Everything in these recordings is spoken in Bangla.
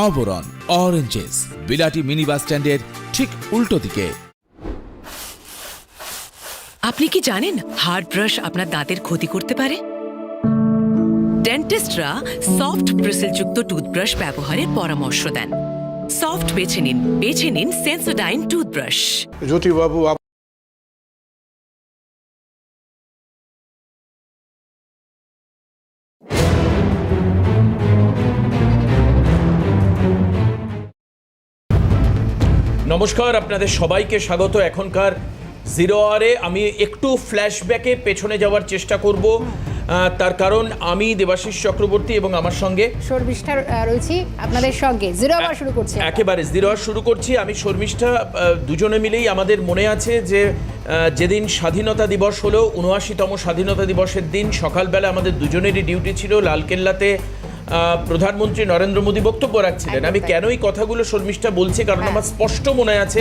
আবরণ অরেঞ্জেস বিলাটি মিনি বাস স্ট্যান্ডের ঠিক উল্টো দিকে। আপনি কি জানেন হার্ড ব্রাশ আপনার দাঁতের ক্ষতি করতে পারে? ডেন্টিস্টরা সফট ব্রিসেলযুক্ত টুথব্রাশ ব্যবহারের পরামর্শ দেন। সফট বেছে নিন বেছে নিন সেন্সোডাইন টুথব্রাশ জ্যোতিবাবু নমস্কার আপনাদের সবাইকে স্বাগত। এখনকার জিরো আরে আমি একটু ফ্ল্যাশব্যাকে পেছনে যাওয়ার চেষ্টা করব। তার কারণ আমি দেবাশিস চক্রবর্তী এবং আমার সঙ্গে শর্মিষ্ঠা রয়েছি আপনাদের সঙ্গে। জিরো আবার শুরু করছি একেবারে জিরো আওয়ার শুরু করছি। আমি শর্মিষ্ঠা দুজনে মিলেই আমাদের মনে আছে যে যেদিন স্বাধীনতা দিবস হলো উনআশিতম স্বাধীনতা দিবসের দিন সকালবেলা আমাদের দুজনেরই ডিউটি ছিল লালকেল্লাতে। প্রধানমন্ত্রী নরেন্দ্র মোদী বক্তব্য রাখছিলেন। আমি কেন এই কথাগুলো শর্মিষ্ঠা বলছি কারণ হ্যাঁ। আমার স্পষ্ট মনে আছে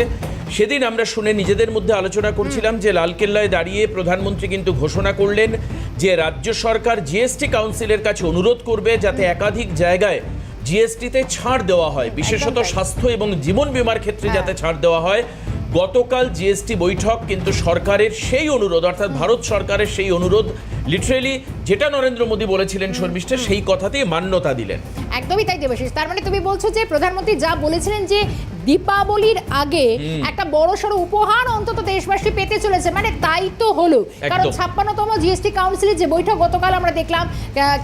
সেদিন আমরা শুনে নিজেদের মধ্যে আলোচনা করছিলাম যে লালকেল্লায় দাঁড়িয়ে প্রধানমন্ত্রী কিন্তু ঘোষণা করলেন যে রাজ্য সরকার জিএসটি কাউন্সিলের কাছে অনুরোধ করবে যাতে একাধিক জায়গায় জিএসটিতে ছাড় দেওয়া হয় বিশেষত স্বাস্থ্য এবং জীবন বীমার ক্ষেত্রে হ্যাঁ। যাতে ছাড় দেওয়া হয়। গতকাল জিএসটি বৈঠক কিন্তু সরকারের সেই অনুরোধ অর্থাৎ ভারত সরকারের সেই অনুরোধ লিটারেলি যেটা নরেন্দ্র মোদী বলেছিলেন শর্মিষ্ঠা সেই কথাতেই মান্যতা দিলেন। একদমই তাই দেবাশিস তার মানে তুমি বলছো যে প্রধানমন্ত্রী যা বলেছিলেন যে দীপাবলির আগে একটা বড় সড়ো উপহার অন্তত দেশবাসী পেতে চলেছে মানে তাই তো হলো। কারণ। ছাপ্পান্নতম জিএসটি কাউন্সিলের যে বৈঠক গতকাল আমরা দেখলাম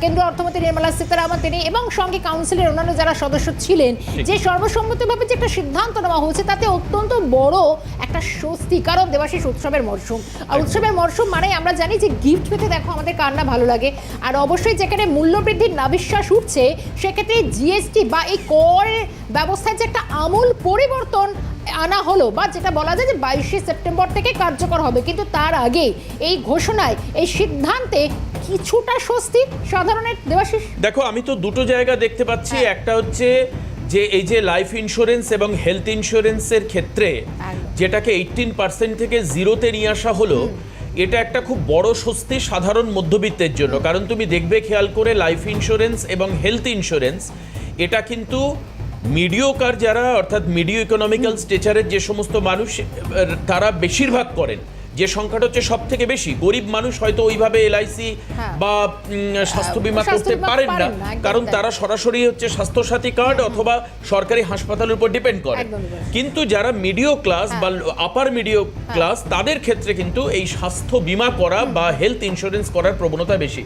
কেন্দ্রীয় অর্থমন্ত্রী নির্মলা সীতারামন তিনি এবং সঙ্গে কাউন্সিলের অন্যান্য যারা সদস্য ছিলেন যে সর্বসম্মতভাবে যে একটা সিদ্ধান্ত নেওয়া হয়েছে তাতে অত্যন্ত বড় একটা স্বস্তি। কারণ দেবাশিস উৎসবের মরশুম। আর উৎসবের মরশুম মানে আমরা জানি যে গিফট পেতে দেখো আমাদের কার না ভালো লাগে। আর অবশ্যই যেখানে মূল্যবৃদ্ধির নাবিশ্বাস উঠছে সেক্ষেত্রে জিএসটি বা এই কর ব্যবস্থায় যে একটা আমূল পরিবর্তন আনা হলো বা যেটা বলা যায় যে বাইশে সেপ্টেম্বর থেকে কার্যকর হবে। কিন্তু তার আগে এই ঘোষণায় এই সিদ্ধান্তে কিছুটা স্বস্তি সাধারণের দেবাশিস দেখো আমি তো দুটো জায়গা দেখতে পাচ্ছি। হ্যাঁ। একটা হচ্ছে যে এই যে লাইফ ইন্স্যুরেন্স এবং হেলথ ইন্স্যুরেন্সের ক্ষেত্রে যেটাকে এইটিন পার্সেন্ট থেকে জিরোতে নিয়ে আসা হলো এটা একটা খুব বড় স্বস্তি সাধারণ মধ্যবিত্তের জন্য। কারণ তুমি দেখবে খেয়াল করে লাইফ ইন্স্যুরেন্স এবং হেলথ ইন্স্যুরেন্স এটা কিন্তু মিডিওকার যারা অর্থাৎ মিডিও ইকোনমিক্যাল স্টেচারের যে সমস্ত মানুষ তারা বেশিরভাগ করেন। যে সংখ্যাটা হচ্ছে সব থেকে বেশি গরিব মানুষ হয়তো ওইভাবে এলআইসি হ্যাঁ। বা স্বাস্থ্য বীমা করতে পারেন না। কারণ তারা সরাসরি হচ্ছে স্বাস্থ্যসাথী কার্ড অথবা সরকারি হাসপাতালের উপর ডিপেন্ড করে। কিন্তু যারা মিডিও ক্লাস বা আপার মিডিও ক্লাস তাদের ক্ষেত্রে কিন্তু এই স্বাস্থ্য বীমা করা বা হেলথ ইন্স্যুরেন্স করার প্রবণতা বেশি।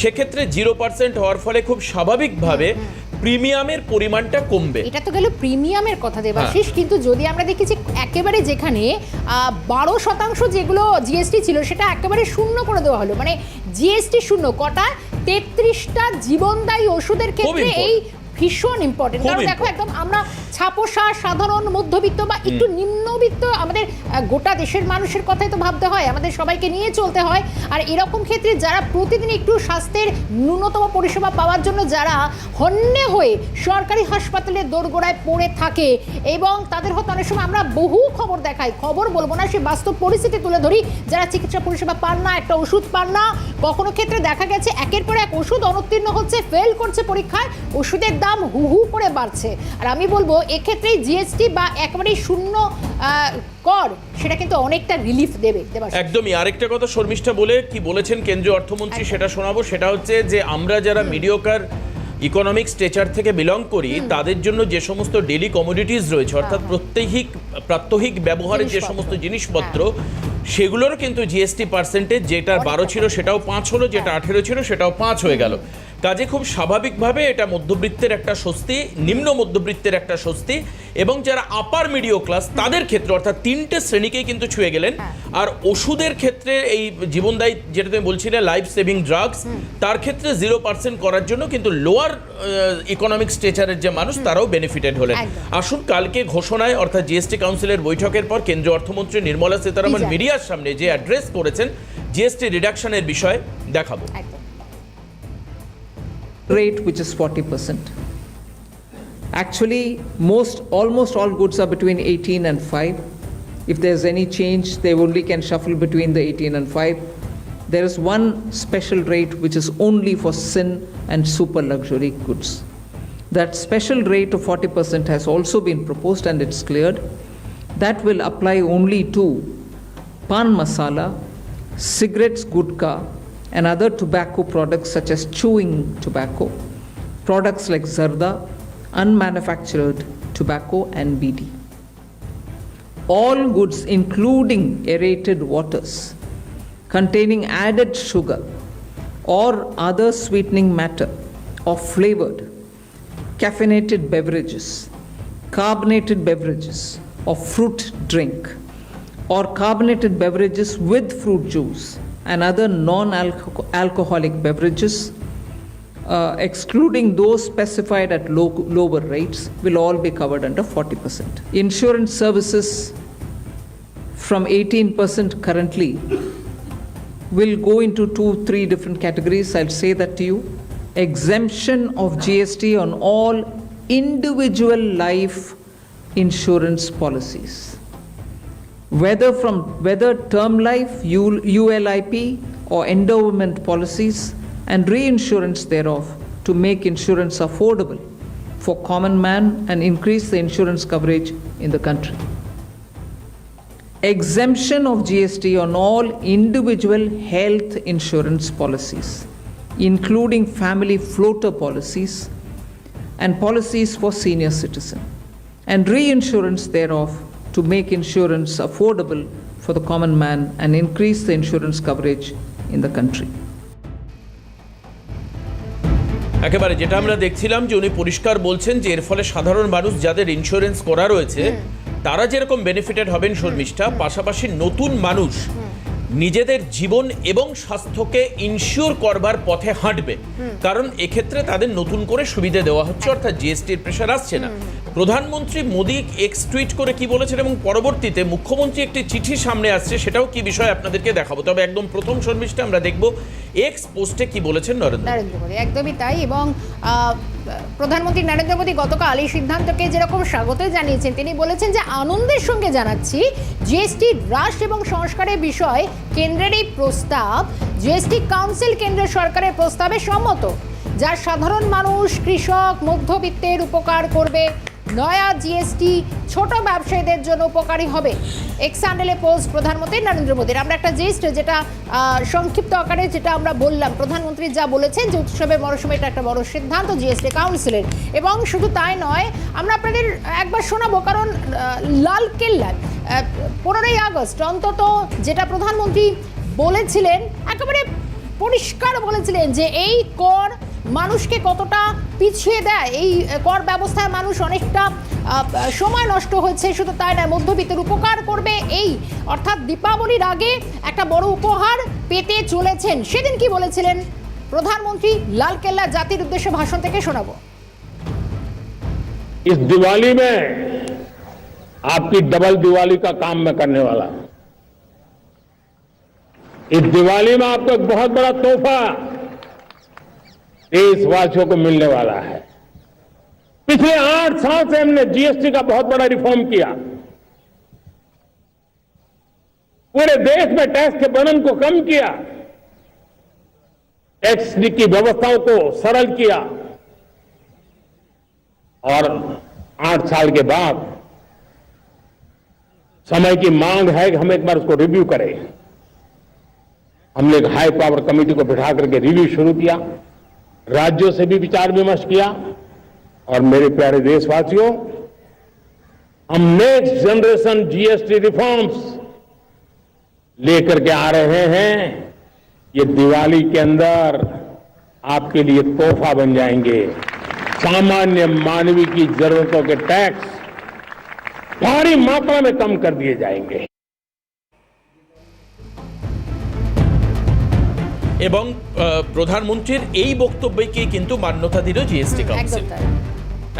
সেক্ষেত্রে জিরো পার্সেন্ট হওয়ার ফলে খুব স্বাভাবিকভাবে প্রিমিয়ামের পরিমাণটা কমবে। এটা তো গেল প্রিমিয়ামের কথা দেবাশিস কিন্তু যদি আমরা দেখি যে একেবারে যেখানে বারো শতাংশ যেগুলো জিএসটি ছিল সেটা একেবারে শূন্য করে দেওয়া হলো। মানে জিএসটি শূন্য কটা তেত্রিশটা জীবনদায়ী ওষুধের ক্ষেত্রে এই ভীষণ ইম্পর্টেন্ট কারণ দেখো একদম আমরা ছাপোষা সাধারণ মধ্যবিত্ত বা একটু নিম্নবিত্ত আমাদের গোটা দেশের মানুষের কথাই তো ভাবতে হয় আমাদের সবাইকে নিয়ে চলতে হয়। আর এরকম ক্ষেত্রে যারা প্রতিদিন একটু স্বাস্থ্যের ন্যূনতম পরিষেবা পাওয়ার জন্য যারা হন্যে হয়ে সরকারি হাসপাতালের দোরগোড়ায় পড়ে থাকে এবং তাদের হয়তো অনেক সময় আমরা বহু খবর দেখাই খবর বলব না সে বাস্তব পরিস্থিতি তুলে ধরি যারা চিকিৎসা পরিষেবা পান না একটা ওষুধ পান না কখনো ক্ষেত্রে দেখা গেছে একের পর এক ওষুধ অনুত্তীর্ণ হচ্ছে ফেল করছে পরীক্ষায় ওষুধের দাম হু হু করে বাড়ছে। আর আমি বলব এক্ষেত্রে জিএসটি বা একেবারেই শূন্য কর সেটা কিন্তু অনেকটা রিলিফ দেবে। একদমই। আরেকটা কথা শর্মিষ্ঠা বলে কি বলেছেন কেন্দ্রীয় অর্থমন্ত্রী সেটা শোনাবো। সেটা হচ্ছে যে আমরা যারা মিডিওকার ইকোনমিক স্ট্রেচার থেকে বিলং করি তাদের জন্য যে সমস্ত ডেলি কমোডিটিস রয়েছে অর্থাৎ প্রত্যহিক প্রাত্যহিক ব্যবহারের যে সমস্ত জিনিসপত্র সেগুলোরও কিন্তু জিএসটি পার্সেন্টেজ যেটার বারো ছিল সেটাও পাঁচ হলো যেটা আঠেরো ছিল সেটাও পাঁচ হয়ে গেল। কাজে খুব স্বাভাবিকভাবে এটা মধ্যবিত্তের একটা স্বস্তি নিম্ন মধ্যবিত্তের একটা স্বস্তি এবং যারা আপার মিডিও ক্লাস তাদের ক্ষেত্রে অর্থাৎ তিনটে শ্রেণীকেই কিন্তু ছুঁয়ে গেলেন। আর ওষুধের ক্ষেত্রে এই জীবনদায়ী যেটা তুমি বলছিলে লাইফ সেভিং ড্রাগস তার ক্ষেত্রে জিরো পার্সেন্ট করার জন্য কিন্তু লোয়ার ইকোনমিক স্ট্রেচারের যে মানুষ তারাও বেনিফিটেড হলেন। আসুন কালকে ঘোষণায় অর্থাৎ জিএসটি কাউন্সিলের বৈঠকের পর কেন্দ্রীয় অর্থমন্ত্রী নির্মলা সীতারামন মিডিয়ার সামনে যে অ্যাড্রেস করেছেন জিএসটি রিডাকশনের বিষয়ে দেখাবো। Rate which is 40%. Actually, most, almost all goods are between 18 and 5. If there's any change, they only can shuffle between the 18 and 5. There is one special rate which is only for sin and super luxury goods. That special rate of 40% has also been proposed and it's cleared. That will apply only to pan masala, cigarettes, gutka, and other tobacco products such as chewing tobacco, products like zarda, unmanufactured tobacco, and BD. All goods, including aerated waters, containing added sugar or other sweetening matter or flavored, caffeinated beverages, carbonated beverages, or fruit drink, or carbonated beverages with fruit juice and other non alcoholic beverages, uh, excluding those specified at low, lower rates, will all be covered under 40%. Insurance services from 18% currently will go into two, three different categories. I'll say that to you. Exemption of GST on all individual life insurance policies. Whether from whether term life, ULIP, or endowment policies, and reinsurance thereof to make insurance affordable for common man and increase the insurance coverage in the country. Exemption of GST on all individual health insurance policies, including family floater policies and policies for senior citizen, and reinsurance thereof to make insurance affordable for the common man and increase the insurance coverage in the country. একেবারে যেটা আমরা দেখছিলাম যে উনি পরিষ্কার বলছেন যে এর ফলে সাধারণ মানুষ যাদের ইন্স্যুরেন্স করা রয়েছে তারা যেরকম বেনিফিটেড হবেন শর্মিষ্ঠা পাশাপাশি নতুন মানুষ নিজেদের জীবন এবং স্বাস্থ্যকে ইনশিওর করবার পথে হাঁটবে। কারণ এক্ষেত্রে তাদের নতুন করে সুবিধে দেওয়া হচ্ছে অর্থাৎ জিএসটির প্রেশার আসছে না। প্রধানমন্ত্রী মোদী এক্স টুইট করে কি বলেছেন এবং পরবর্তীতে মুখ্যমন্ত্রী একটি চিঠি সামনে আসছে সেটাও কি বিষয় আপনাদেরকে দেখাবো? তবে একদম প্রথম শর্মিষ্ঠা আমরা দেখব এক্স পোস্টে কি বলেছেন নরেন্দ্র মোদী। একদমই তাই এবং প্রধানমন্ত্রী নরেন্দ্র মোদী গতকাল এই সিদ্ধান্তকে যেরকম স্বাগত জানিয়েছেন, তিনি বলেছেন যে আনন্দের সঙ্গে জানাচ্ছি, জিএসটি হ্রাস এবং সংস্কারের বিষয় কেন্দ্রের এই প্রস্তাব, জিএসটি কাউন্সিল কেন্দ্র সরকারের প্রস্তাবে সম্মত, যা সাধারণ মানুষ, কৃষক, মধ্যবিত্তের উপকার করবে। নয়া জিএসটি ছোট ব্যবসায়ীদের জন্য উপকারী হবে। এক্সান্ডেলে পোস্ট প্রধানমন্ত্রী নরেন্দ্র মোদীর। আমরা একটা জিস্ট যেটা সংক্ষিপ্ত আকারে যেটা আমরা বললাম। প্রধানমন্ত্রী যা বলেছেন যে উৎসবের মরশুমে এটা একটা বড় সিদ্ধান্ত জিএসটি কাউন্সিলের এবং শুধু তাই নয়, আমরা আপনাদের একবার শোনাবো, কারণ লাল কেল্লায় পনেরোই আগস্ট অন্তত যেটা প্রধানমন্ত্রী বলেছিলেন, একেবারে পরিষ্কার বলেছিলেন যে এই কর মানুষকে কতটা পিছিয়ে দেয় এই কর ব্যবস্থায় মানুষ অনেকটা আহ, সময় নষ্ট হয়েছে শুধু তাই নয় মধ্যবিত্তের উপকার করবে এই অর্থাৎ দীপাবলির আগে একটা বড় উপহার পেতে চলেছেন সেদিন কি বলেছিলেন প্রধানমন্ত্রী লালকেল্লা জাতির উদ্দেশ্যে ভাষণ থেকে শোনাবো इस दिवाली में आपकी डबल दिवाली का काम मैं करने वाला हूं इस दिवाली में आपको एक बहुत बड़ा तोहफा देशवासियों को मिलने वाला है। पिछले आठ साल से हमने जीएसटी का बहुत बड़ा रिफॉर्म किया। पूरे देश में टैक्स के बर्डन को कम किया। टैक्स की व्यवस्थाओं को सरल किया। और आठ साल के बाद समय की मांग है कि हम एक बार उसको रिव्यू करें। हमने एक हाई पावर कमेटी को बिठा करके रिव्यू शुरू किया। राज्यों से भी विचार विमर्श किया। और मेरे प्यारे देशवासियों हम नेक्स्ट जनरेशन जीएसटी रिफॉर्म्स लेकर के आ रहे हैं। ये दिवाली के अंदर आपके लिए तोहफा बन जाएँगे। सामान्य मानवीय की जरूरतों के टैक्स भारी मात्रा में कम कर दिए जाएँगे। এবং প্রধানমন্ত্রীর এই বক্তব্যকে কিন্তু মান্যতা দিল জিএসটি কাউন্সিল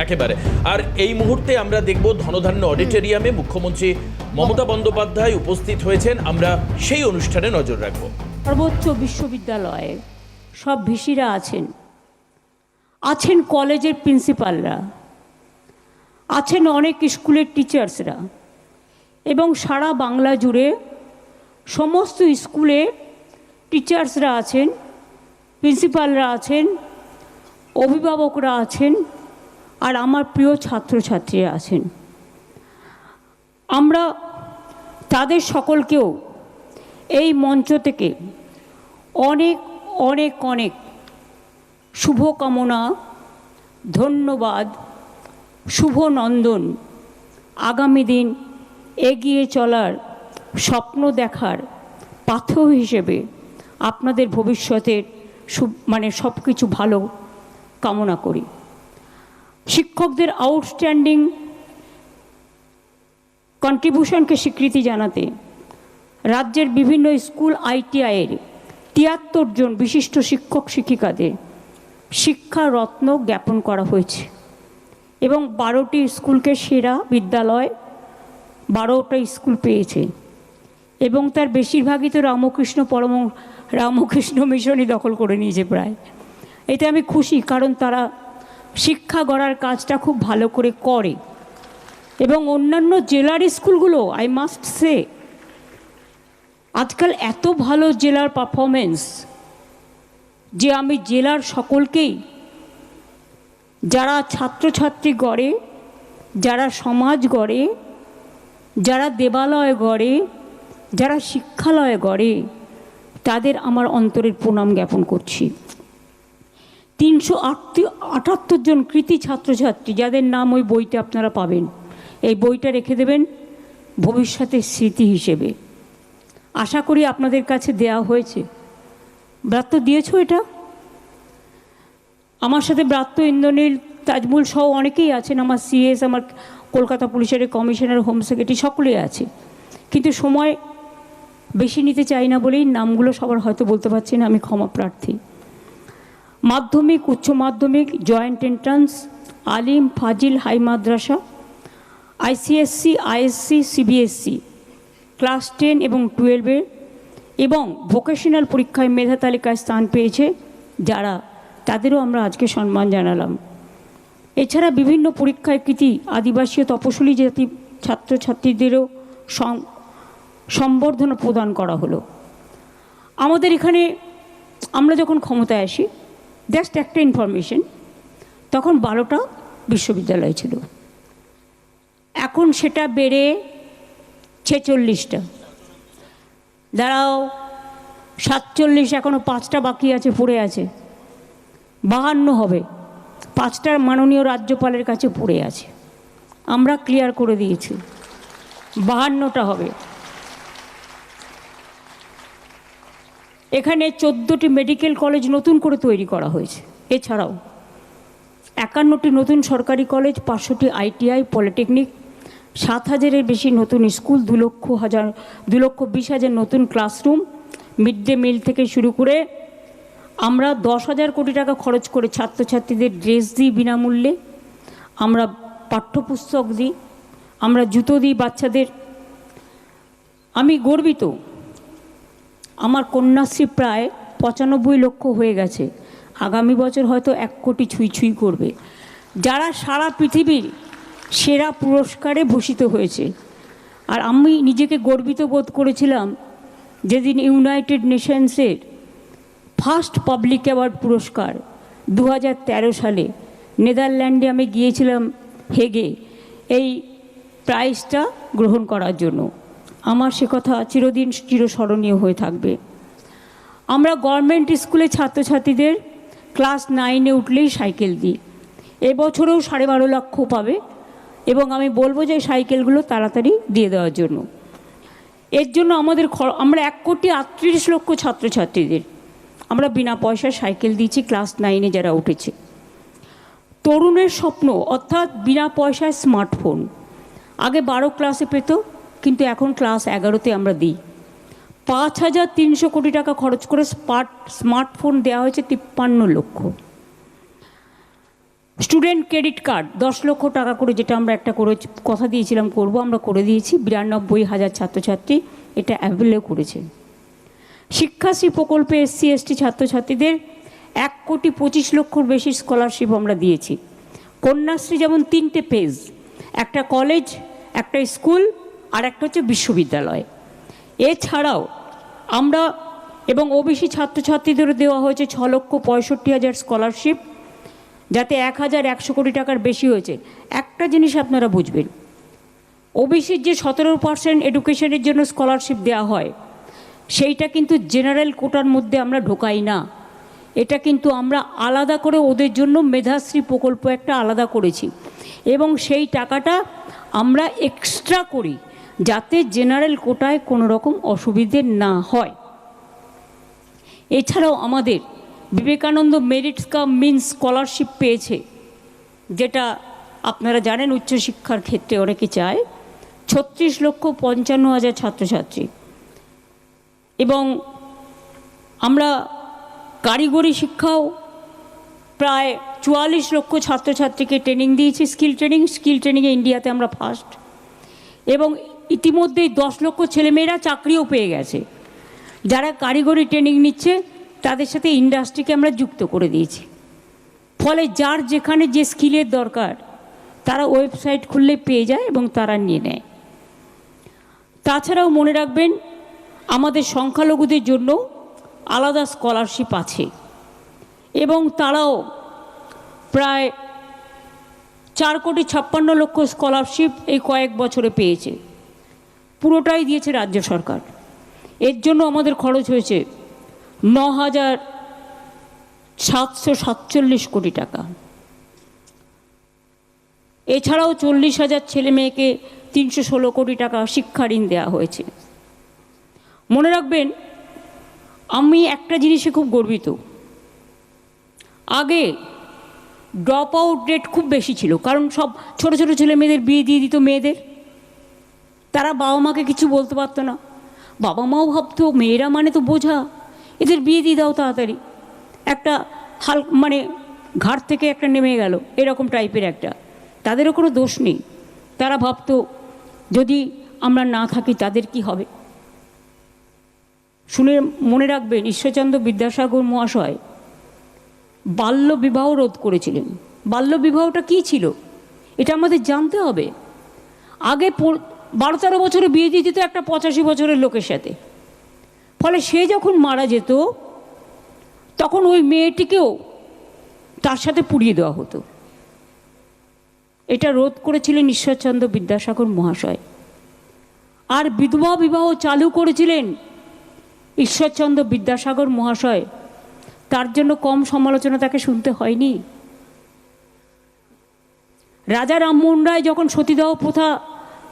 একেবারে। আর এই মুহূর্তে আমরা দেখব ধনধান্য অডিটোরিয়ামে মুখ্যমন্ত্রী মমতা বন্দ্যোপাধ্যায় উপস্থিত হয়েছেন। আমরা সেই অনুষ্ঠানে নজর রাখব। সর্বোচ্চ বিশ্ববিদ্যালয়ে সব ভিসিরা আছেন। আছেন কলেজের প্রিন্সিপালরা। আছেন অনেক স্কুলের টিচার্সরা। এবং সারা বাংলা জুড়ে সমস্ত স্কুলে টিচার্সরা আছেন প্রিন্সিপালরা আছেন, অভিভাবকরা আছেন, আর আমার প্রিয় ছাত্রছাত্রীরা আছেন। আমরা তাদের সকলকেও এই মঞ্চ থেকে অনেক অনেক অনেক শুভকামনা, ধন্যবাদ শুভ নন্দন আগামী দিন এগিয়ে চলার স্বপ্ন দেখার পাথেয় হিসেবে আপনাদের ভবিষ্যতের মানে সব কিছু ভালো কামনা করি। শিক্ষকদের আউটস্ট্যান্ডিং কন্ট্রিবিউশনকে স্বীকৃতি জানাতে রাজ্যের বিভিন্ন স্কুল আইটিআইয়ের তিয়াত্তর জন বিশিষ্ট শিক্ষক শিক্ষিকাদের শিক্ষা রত্ন জ্ঞাপন করা হয়েছে এবং বারোটি স্কুলকে সেরা বিদ্যালয় বারোটা স্কুল পেয়েছে এবং তার বেশিরভাগই তো রামকৃষ্ণ পরম রামকৃষ্ণ মিশনই দখল করে নিয়েছে প্রায়। এতে আমি খুশি কারণ তারা শিক্ষা গড়ার কাজটা খুব ভালো করে করে। এবং অন্যান্য জেলার স্কুলগুলো আই মাস্ট সে আজকাল এত ভালো জেলার পারফরমেন্স যে আমি জেলার সকলকেই, যারা ছাত্রছাত্রী গড়ে, যারা সমাজ গড়ে, যারা দেবালয় গড়ে, যারা শিক্ষালয় গড়ে তাদের আমার অন্তরের প্রণাম জ্ঞাপন করছি। তিনশো আটাত্তর জন কৃতি ছাত্রছাত্রী, যাদের নাম ওই বইতে আপনারা পাবেন, এই বইটা রেখে দেবেন ভবিষ্যতের স্মৃতি হিসেবে। আশা করি আপনাদের কাছে দেয়া হয়েছে। ব্রাত্য, দিয়েছ এটা? আমার সাথে ব্রাত্য ইন্দ্রনীল তাজমুল সহ অনেকেই আছেন, আমার সিএস, আমার কলকাতা পুলিশের কমিশনার, হোম সেক্রেটারি, সকলেই আছে। কিন্তু সময় বেশি নিতে চাই না বলেই নামগুলো সবার হয়তো বলতে পারছি না, আমি ক্ষমা প্রার্থী। মাধ্যমিক, উচ্চ মাধ্যমিক, জয়েন্ট এন্ট্রান্স, আলিম, ফাজিল, হাই মাদ্রাসা, ICSC, ISC, CBSC, class ten এবং টুয়েলভে এবং ভোকেশনাল পরীক্ষায় মেধা তালিকায় স্থান পেয়েছে যারা, তাদেরও আমরা আজকে সম্মান জানালাম। এছাড়া বিভিন্ন পরীক্ষায় কৃতি আদিবাসী ও তপশিলি জাতি ছাত্রছাত্রীদেরও সম্বর্ধনা প্রদান করা হলো। আমাদের এখানে আমরা যখন ক্ষমতায় আসি জাস্ট একটা ইনফরমেশন তখন বারোটা বিশ্ববিদ্যালয় ছিল। এখন সেটা বেড়ে ছেচল্লিশটা। দাঁড়াও, সাতচল্লিশ এখনও পাঁচটা বাকি আছে, পড়ে আছে। বাহান্ন হবে। পাঁচটার মাননীয় রাজ্যপালের কাছে পড়ে আছে। আমরা ক্লিয়ার করে দিয়েছি। বাহান্নটা হবে। এখানে চোদ্দোটি মেডিকেল কলেজ নতুন করে তৈরি করা হয়েছে। এছাড়াও একান্নটি নতুন সরকারি কলেজ, পাঁচশোটি আইটিআই, পলিটেকনিক, সাত হাজারের বেশি নতুন স্কুল, দু লক্ষ হাজার, দু লক্ষ বিশ হাজার নতুন ক্লাসরুম, মিড ডে মিল থেকে শুরু করে আমরা দশ হাজার কোটি টাকা খরচ করে ছাত্রছাত্রীদের ড্রেস দিই বিনামূল্যে, আমরা পাঠ্যপুস্তক দিই, আমরা জুতো দিই বাচ্চাদের। আমি গর্বিত আমার কন্যাশ্রী প্রায় পঁচানব্বই লক্ষ হয়ে গেছে। আগামী বছর হয়তো এক কোটি ছুঁই ছুঁই করবে। যারা সারা পৃথিবীর সেরা পুরস্কারে ভূষিত হয়েছে। আর আমি নিজেকে গর্বিত বোধ করেছিলাম যেদিন ইউনাইটেড নেশনসের ফার্স্ট পাবলিক অ্যাওয়ার্ড পুরস্কার দু হাজার তেরো সালে নেদারল্যান্ডে আমি গিয়েছিলাম হেগে এই প্রাইজটা গ্রহণ করার জন্য। আমার সে কথা চিরদিন চিরস্মরণীয় হয়ে থাকবে। আমরা গভর্নমেন্ট স্কুলে ছাত্রছাত্রীদের ক্লাস নাইনে উঠলেই সাইকেল দিই। এবছরেও সাড়ে বারো লক্ষ পাবে এবং আমি বলব যে সাইকেলগুলো তাড়াতাড়ি দিয়ে দেওয়ার জন্য। এর জন্য আমাদের আমরা এক কোটি আটত্রিশ লক্ষ ছাত্রছাত্রীদের আমরা বিনা পয়সায় সাইকেল দিয়েছি ক্লাস নাইনে যারা উঠেছে। তরুণের স্বপ্ন অর্থাৎ বিনা পয়সায় স্মার্টফোন আগে বারো ক্লাসে পেত কিন্তু এখন ক্লাস এগারোতে আমরা দিই। পাঁচ হাজার তিনশো কোটি টাকা খরচ করে স্মার্ট, স্মার্টফোন দেওয়া হয়েছে তিপ্পান্ন লক্ষ। স্টুডেন্ট ক্রেডিট কার্ড, দশ লক্ষ টাকা করে যেটা আমরা একটা করে কথা দিয়েছিলাম, করব আমরা করে দিয়েছি, বিরানব্বই হাজার ছাত্রছাত্রী এটা অ্যাভেলেও করেছে। শিক্ষাশ্রী প্রকল্পে এসসি এসটি ছাত্রছাত্রীদের এক কোটি পঁচিশ লক্ষর বেশি স্কলারশিপ আমরা দিয়েছি। কন্যাশ্রী যেমন তিনটে পেজ একটা কলেজ একটা স্কুল আর একটা হচ্ছে বিশ্ববিদ্যালয়। এছাড়াও আমরা এবং ওবিসি ছাত্রছাত্রীদেরও দেওয়া হয়েছে ছ লক্ষ পঁয়ষট্টি হাজার স্কলারশিপ, যাতে এক হাজার একশো কোটি টাকার বেশি হয়েছে। একটা জিনিস আপনারা বুঝবেন, ওবিসির যে সতেরো পার্সেন্ট এডুকেশনের জন্য স্কলারশিপ দেওয়া হয়, সেইটা কিন্তু জেনারেল কোটার মধ্যে আমরা ঢোকাই না। এটা কিন্তু আমরা আলাদা করে ওদের জন্য মেধাশ্রী প্রকল্প একটা আলাদা করেছি। এবং সেই টাকাটা আমরা এক্সট্রা করি। যাতে জেনারেল কোটায় কোনো রকম অসুবিধে না হয়। এছাড়াও আমাদের Vivekananda merit cum means scholarship পেয়েছে, যেটা আপনারা জানেন উচ্চশিক্ষার ক্ষেত্রে অনেকে চায়, ছত্রিশ লক্ষ পঞ্চান্ন হাজার ছাত্রছাত্রী। এবং আমরা কারিগরি শিক্ষাও প্রায় চুয়াল্লিশ লক্ষ ছাত্রছাত্রীকে ট্রেনিং দিয়েছি স্কিল ট্রেনিং স্কিল ট্রেনিংয়ে ইন্ডিয়াতে আমরা ফার্স্ট এবং ইতিমধ্যেই দশ লক্ষ ছেলেমেয়েরা চাকরিও পেয়ে গেছে। যারা কারিগরি ট্রেনিং নিচ্ছে, তাদের সাথে ইন্ডাস্ট্রিকে আমরা যুক্ত করে দিয়েছি। ফলে যার যেখানে যে স্কিলের দরকার, তারা ওয়েবসাইট খুললে পেয়ে যায় এবং তারা নিয়ে নেয়। তাছাড়াও মনে রাখবেন, আমাদের সংখ্যালঘুদের জন্য আলাদা স্কলারশিপ আছে। এবং তারাও প্রায় চার কোটি ছাপ্পান্ন লক্ষ স্কলারশিপ এই কয়েক বছরে পেয়েছে। পুরোটাই দিয়েছে রাজ্য সরকার। এর জন্য আমাদের খরচ হয়েছে ন হাজার সাতশো সাতচল্লিশ কোটি টাকা। এছাড়াও চল্লিশ হাজার ছেলে মেয়েকে তিনশো ষোলো কোটি টাকা শিক্ষা ঋণ দেওয়া হয়েছে। মনে রাখবেন, আমি একটা জিনিসে খুব গর্বিত। আগে ড্রপ আউট রেট খুব বেশি ছিল, কারণ সব ছোট ছোট ছেলে মেয়েদের বিয়ে দিয়ে দিত মেয়েদের। তারা বাবা মাকে কিছু বলতে পারতো না। বাবা মাও ভাবতো, মেয়েরা মানে তো বোঝা। এদের বিয়ে দিয়ে দাও তাড়াতাড়ি। একটা হাল মানে ঘাট থেকে একটা নেমে গেল, এরকম টাইপের একটা। তাদেরও কোনো দোষ নেই। তারা ভাবতো, যদি আমরা না থাকি তাদের কি হবে? শুনে মনে রাখবেন, ঈশ্বরচন্দ্র বিদ্যাসাগর মহাশয় বাল্য বিবাহ রোধ করেছিলেন। বাল্য বিবাহটা কী ছিল? এটা আমাদের জানতে হবে। আগে বারো তেরো বছরে বিয়ে দিয়ে দিত একটা পঁচাশি বছরের লোকের সাথে। ফলে সে যখন মারা যেত, তখন ওই মেয়েটিকেও তার সাথে পুড়িয়ে দেওয়া হতো। এটা রোধ করেছিলেন ঈশ্বরচন্দ্র বিদ্যাসাগর মহাশয়। আর বিধবা বিবাহ চালু করেছিলেন ঈশ্বরচন্দ্র বিদ্যাসাগর মহাশয়। তার জন্য কম সমালোচনা তাকে শুনতে হয়নি। রাজা রামমোহন রায় যখন সতীদাহ প্রথা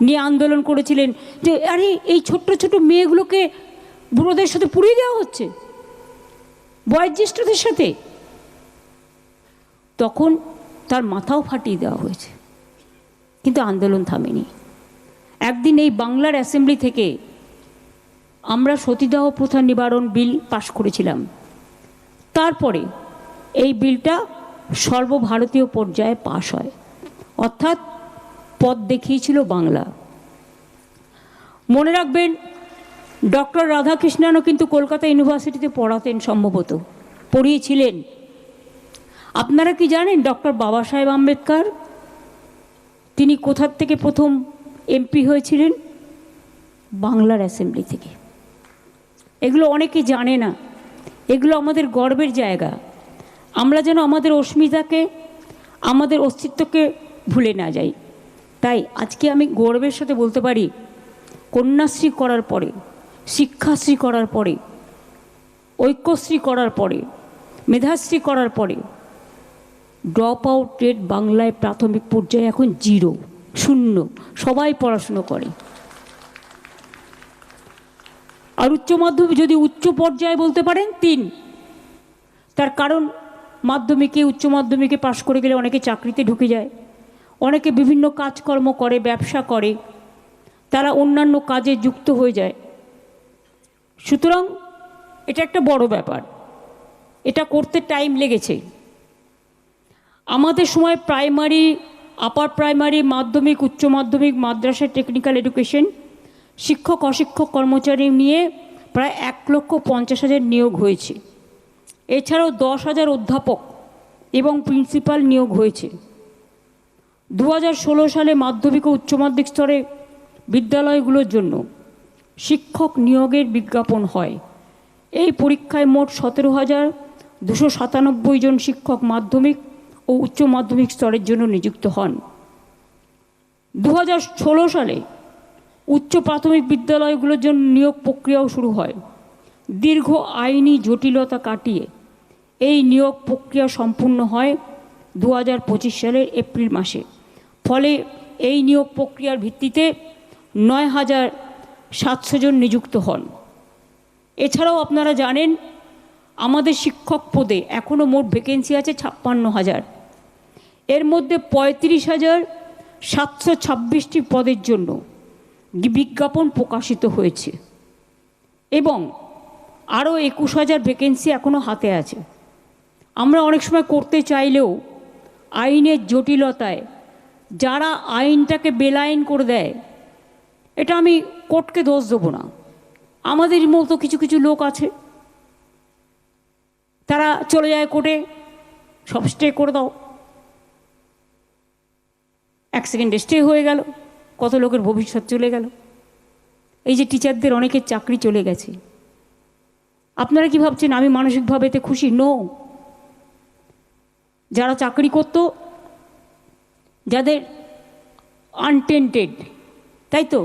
নিয়ে আন্দোলন করেছিলেন যে, আরে, এই ছোট্ট ছোট মেয়েগুলোকে বুড়োদের সাথে পুড়িয়ে দেওয়া হচ্ছে, বয়োজ্যেষ্ঠদের সাথে। তখন তার মাথাও ফাটিয়ে দেওয়া হয়েছে, কিন্তু আন্দোলন থামেনি। একদিন এই বাংলার অ্যাসেম্বলি থেকে আমরা সতীদাহ প্রথা নিবারণ বিল পাশ করেছিলাম। তারপরে এই বিলটা সর্বভারতীয় পর্যায়ে পাশ হয়। অর্থাৎ পথ দেখিয়েছিল বাংলা। মনে রাখবেন, ডক্টর রাধাকৃষ্ণনও কিন্তু কলকাতা ইউনিভার্সিটিতে পড়াতেন সম্ভবত, পড়িয়েছিলেন। আপনারা কি জানেন ডক্টর বাবা সাহেব আম্বেদকর? তিনি কোথার থেকে প্রথম এমপি হয়েছিলেন? বাংলার অ্যাসেম্বলি থেকে। এগুলো অনেকে জানে না। এগুলো আমাদের গর্বের জায়গা। আমরা যেন আমাদের অস্মিতাকে, আমাদের অস্তিত্বকে ভুলে না যাই। তাই আজকে আমি গর্বের সাথে বলতে পারি, কন্যাশ্রী করার পরে, শিক্ষাশ্রী করার পরে, ঐক্যশ্রী করার পরে, মেধাশ্রী করার পরে ড্রপ আউট রেট বাংলায় প্রাথমিক পর্যায়ে এখন জিরো শূন্য, সবাই পড়াশুনো করে। আর উচ্চ মাধ্যমিক যদি উচ্চ পর্যায়ে বলতে পারেন, তিন। তার কারণ, মাধ্যমিকে, উচ্চ মাধ্যমিকে পাশ করে গেলে অনেকে চাকরিতে ঢুকে যায়। অনেকে বিভিন্ন কাজকর্ম করে, ব্যবসা করে, তারা অন্যান্য কাজে যুক্ত হয়ে যায়। সুতরাং এটা একটা বড় ব্যাপার। এটা করতে টাইম লেগেছে। আমাদের সময় প্রাইমারি আপার প্রাইমারি মাধ্যমিক, উচ্চ মাধ্যমিক, মাদ্রাসা টেকনিক্যাল এডুকেশন শিক্ষক, অশিক্ষক, কর্মচারী নিয়ে প্রায় এক লক্ষ পঞ্চাশ হাজার নিয়োগ হয়েছে। এছাড়াও দশ হাজার অধ্যাপক এবং প্রিন্সিপাল নিয়োগ হয়েছে। দু হাজার ষোলো সালে মাধ্যমিক ও উচ্চ মাধ্যমিক স্তরে বিদ্যালয়গুলোর জন্য শিক্ষক নিয়োগের বিজ্ঞাপন হয়। এই পরীক্ষায় মোট সতেরো হাজার দুশো সাতানব্বই জন শিক্ষক মাধ্যমিক ও উচ্চ মাধ্যমিক স্তরের জন্য নিযুক্ত হন। দু সালে উচ্চ প্রাথমিক বিদ্যালয়গুলোর জন্য নিয়োগ প্রক্রিয়াও শুরু হয়। দীর্ঘ আইনি জটিলতা কাটিয়ে এই নিয়োগ প্রক্রিয়া সম্পূর্ণ হয় দু সালের এপ্রিল মাসে। ফলে এই নিয়োগ প্রক্রিয়ার ভিত্তিতে নয় হাজার সাতশো জন নিযুক্ত হন। এছাড়াও আপনারা জানেন, আমাদের শিক্ষক পদে এখনও মোট ভ্যাকেন্সি আছে ছাপ্পান্ন হাজার। এর মধ্যে পঁয়ত্রিশ হাজার সাতশো ছাব্বিশটি পদের জন্য বিজ্ঞাপন প্রকাশিত হয়েছে এবং আরও একুশ হাজার ভ্যাকেন্সি এখনও হাতে আছে। আমরা অনেক সময় করতে চাইলেও আইনের জটিলতায় যারা আইনটাকে বেলাইন করে দেয়, এটা আমি কোর্টকে দোষ দেবো না। আমাদের মতো কিছু কিছু লোক আছে, তারা চলে যায় কোর্টে, সব স্টে করে দাও। এক সেকেন্ডে স্টে হয়ে গেল, কত লোকের ভবিষ্যৎ চলে গেল। এই যে টিচারদের অনেকের চাকরি চলে গেছে। আপনারা কি ভাবছেন, আমি মানসিকভাবে এতে খুশি? নো যারা চাকরি করত যাদের আনটেন্টেড তাই তো?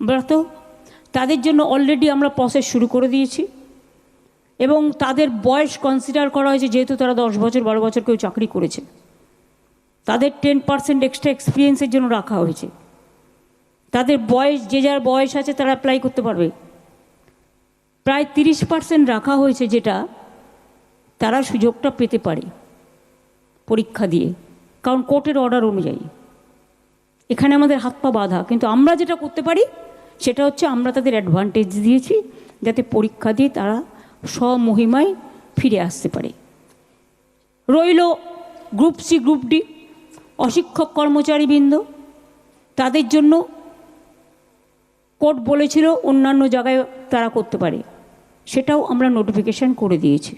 ব্রত তাদের জন্য অলরেডি আমরা প্রসেস শুরু করে দিয়েছি এবং তাদের বয়স কনসিডার করা হয়েছে যেহেতু তারা দশ বছর, বারো বছর কেউ চাকরি করেছে। তাদের টেন পার্সেন্ট এক্সট্রা এক্সপিরিয়েন্সের জন্য রাখা হয়েছে। তাদের বয়স, যে যার বয়স আছে তারা অ্যাপ্লাই করতে পারবে। প্রায় তিরিশ পার্সেন্ট রাখা হয়েছে যেটা তারা সুযোগটা পেতে পারে পরীক্ষা দিয়ে। কারণ কোর্টের অর্ডার অনুযায়ী। এখানে আমাদের হাত পা বাঁধা। কিন্তু আমরা যেটা করতে পারি, সেটা হচ্ছে আমরা তাদের অ্যাডভান্টেজ দিয়েছি, যাতে পরীক্ষা দিয়ে তারা স্বমহিমায় ফিরে আসতে পারে। রইল গ্রুপ সি গ্রুপ ডি অশিক্ষক কর্মচারীবৃন্দ। তাদের জন্য কোর্ট বলেছিল অন্যান্য জায়গায় তারা করতে পারে। সেটাও আমরা নোটিফিকেশান করে দিয়েছি।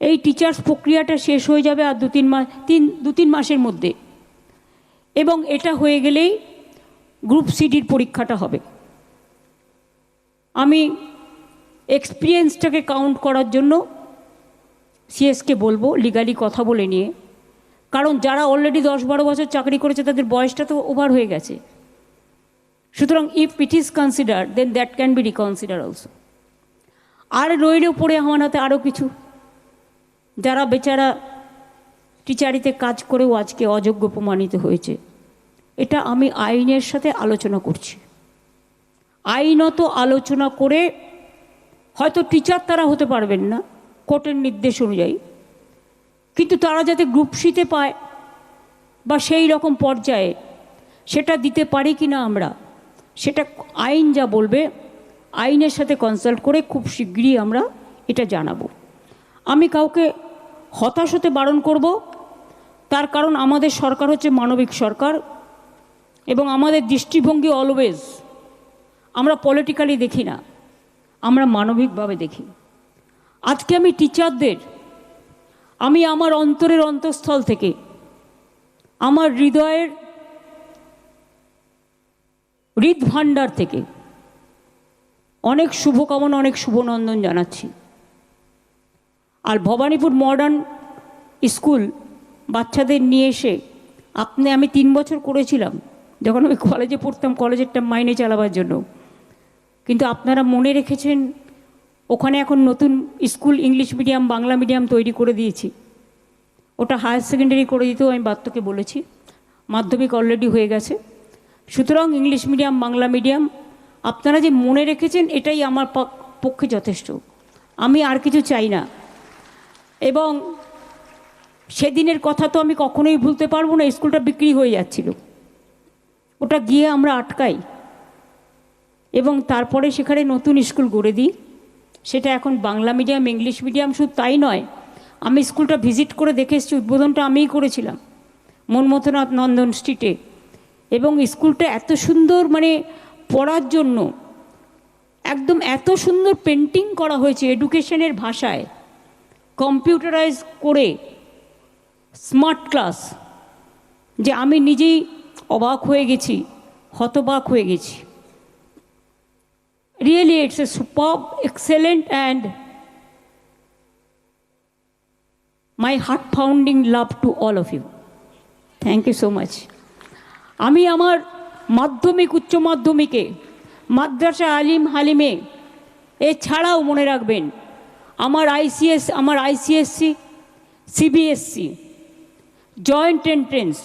এই টিচার্স প্রক্রিয়াটা শেষ হয়ে যাবে আর দু তিন মাস তিন, দু তিন মাসের মধ্যে। এবং এটা হয়ে গেলেই গ্রুপ সিডির পরীক্ষাটা হবে। আমি এক্সপিরিয়েন্সটাকে কাউন্ট করার জন্য সিএসকে বলব লিগালি কথা বলে নিয়ে। কারণ যারা অলরেডি দশ বারো বছর চাকরি করেছে, তাদের বয়সটা তো ওভার হয়ে গেছে। সুতরাং if it is consider then that can be reconsider also আর রইলেও পড়ে আমার হাতে আরও কিছু। যারা বেচারা টিচারিতে কাজ করেও আজকে অযোগ্য প্রমাণিত হয়েছে, এটা আমি আইনের সাথে আলোচনা করছি। আইনত আলোচনা করে হয়তো টিচার তারা হতে পারবেন না, কোর্টের নির্দেশ অনুযায়ী, কিন্তু তারা যাতে গ্রুপ সিতে পায় বা সেই রকম পর্যায়ে সেটা দিতে পারি কি না আমরা, সেটা আইন যা বলবে, আইনের সাথে কনসাল্ট করে খুব শীঘ্রই আমরা এটা জানাব। আমি কাউকে হতাশ হতে বারণ করব, তার কারণ আমাদের সরকার হচ্ছে মানবিক সরকার এবং আমাদের দৃষ্টিভঙ্গি অলওয়েজ আমরা পলিটিক্যালি দেখি না, আমরা মানবিকভাবে দেখি। আজকে আমি টিচারদের আমি আমার অন্তরের অন্তঃস্থল থেকে, আমার হৃদয়ের হৃদভাণ্ডার থেকে অনেক শুভকামনা, অনেক শুভনন্দন জানাচ্ছি। আর ভবানীপুর মডার্ন স্কুল বাচ্চাদের নিয়ে এসে আপনি, আমি তিন বছর করেছিলাম, যখন আমি কলেজে পড়তাম কলেজেরটা মাইনে চালাবার জন্য। কিন্তু আপনারা মনে রেখেছেন, ওখানে এখন নতুন school English medium Bangla medium তৈরি করে দিয়েছি। ওটা হায়ার সেকেন্ডারি করে দিতেও আমি বাত্যকে বলেছি। মাধ্যমিক অলরেডি হয়ে গেছে। সুতরাং ইংলিশ মিডিয়াম বাংলা মিডিয়াম আপনারা যে মনে রেখেছেন, এটাই আমার পক্ষে যথেষ্ট। আমি আর কিছু চাই না। এবং সেদিনের কথা তো আমি কখনোই ভুলতে পারব না, স্কুলটা বিক্রি হয়ে যাচ্ছিল। ওটা গিয়ে আমরা আটকাই। এবং তারপরে সেখানে নতুন স্কুল গড়ে দিই। সেটা এখন বাংলা মিডিয়াম, ইংলিশ মিডিয়াম শুধু তাই নয়, আমি স্কুলটা ভিজিট করে দেখে এসেছি, উদ্বোধনটা আমিই করেছিলাম মনমথনাথ নন্দন স্ট্রিটে এবং স্কুলটা এত সুন্দর মানে পড়ার জন্য, একদম এত সুন্দর পেন্টিং করা হয়েছে এডুকেশনের ভাষায়। কম্পিউটারাইজ করে স্মার্ট ক্লাস যে আমি নিজেই অবাক হয়ে গেছি, হতবাক হয়ে গেছি। Really it's a super excellent and my heart founding love to all of you thank you so much আমি আমার মাধ্যমিক, উচ্চ মাধ্যমিকে মাদ্রাসা আলিম হালিমে, এছাড়াও মনে রাখবেন আমার আইসিএস আমার আইসিএসসি সিবিএসসি জয়েন্ট এন্ট্রেন্স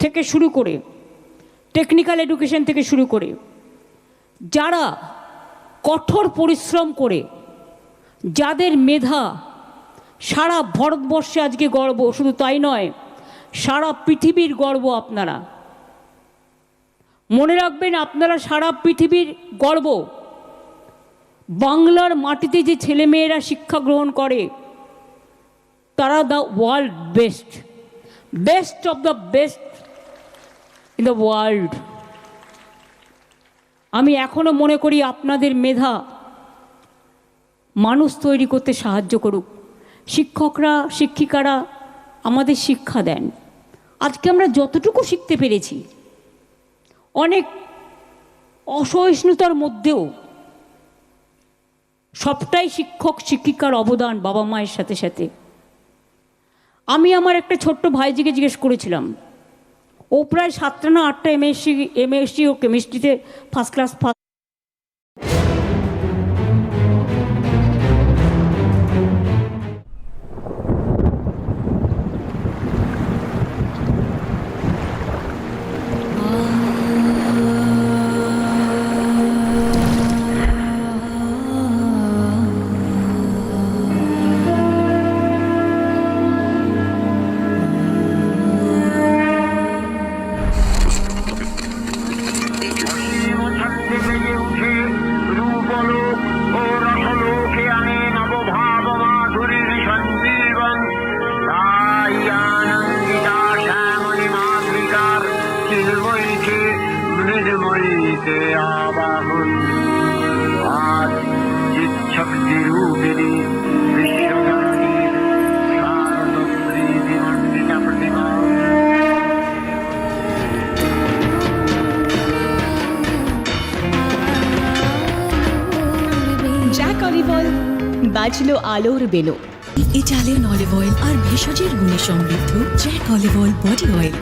থেকে শুরু করে টেকনিক্যাল এডুকেশন থেকে শুরু করে, যারা কঠোর পরিশ্রম করে, যাদের মেধা সারা ভারতবর্ষে আজকে গর্ব, শুধু তাই নয়, সারা পৃথিবীর গর্ব আপনারা। মনে রাখবেন আপনারা সারা পৃথিবীর গর্ব। বাংলার মাটিতে যে ছেলেমেয়েরা শিক্ষা গ্রহণ করে, তারা the world best best of the best in the world আমি এখনও মনে করি আপনাদের মেধা মানুষ তৈরি করতে সাহায্য করুক। শিক্ষকরা, শিক্ষিকারা আমাদের শিক্ষা দেন। আজকে আমরা যতটুকু শিখতে পেরেছি, অনেক অসহিষ্ণুতার মধ্যেও সবটাই শিক্ষক, শিক্ষিকার অবদান বাবা মায়ের সাথে সাথে। আমি আমার একটা ছোট্ট ভাইজিকে জিজ্ঞেস করেছিলাম, ও প্রায় সাতটা না আটটা এমএসসি এমএসসি ও কেমিস্ট্রিতে ফার্স্ট ক্লাস আলোর বেলো। ইটালিয়ান অলিভ অয়েল আর ভেষজের গুণে সমৃদ্ধ Jack olive oil body oil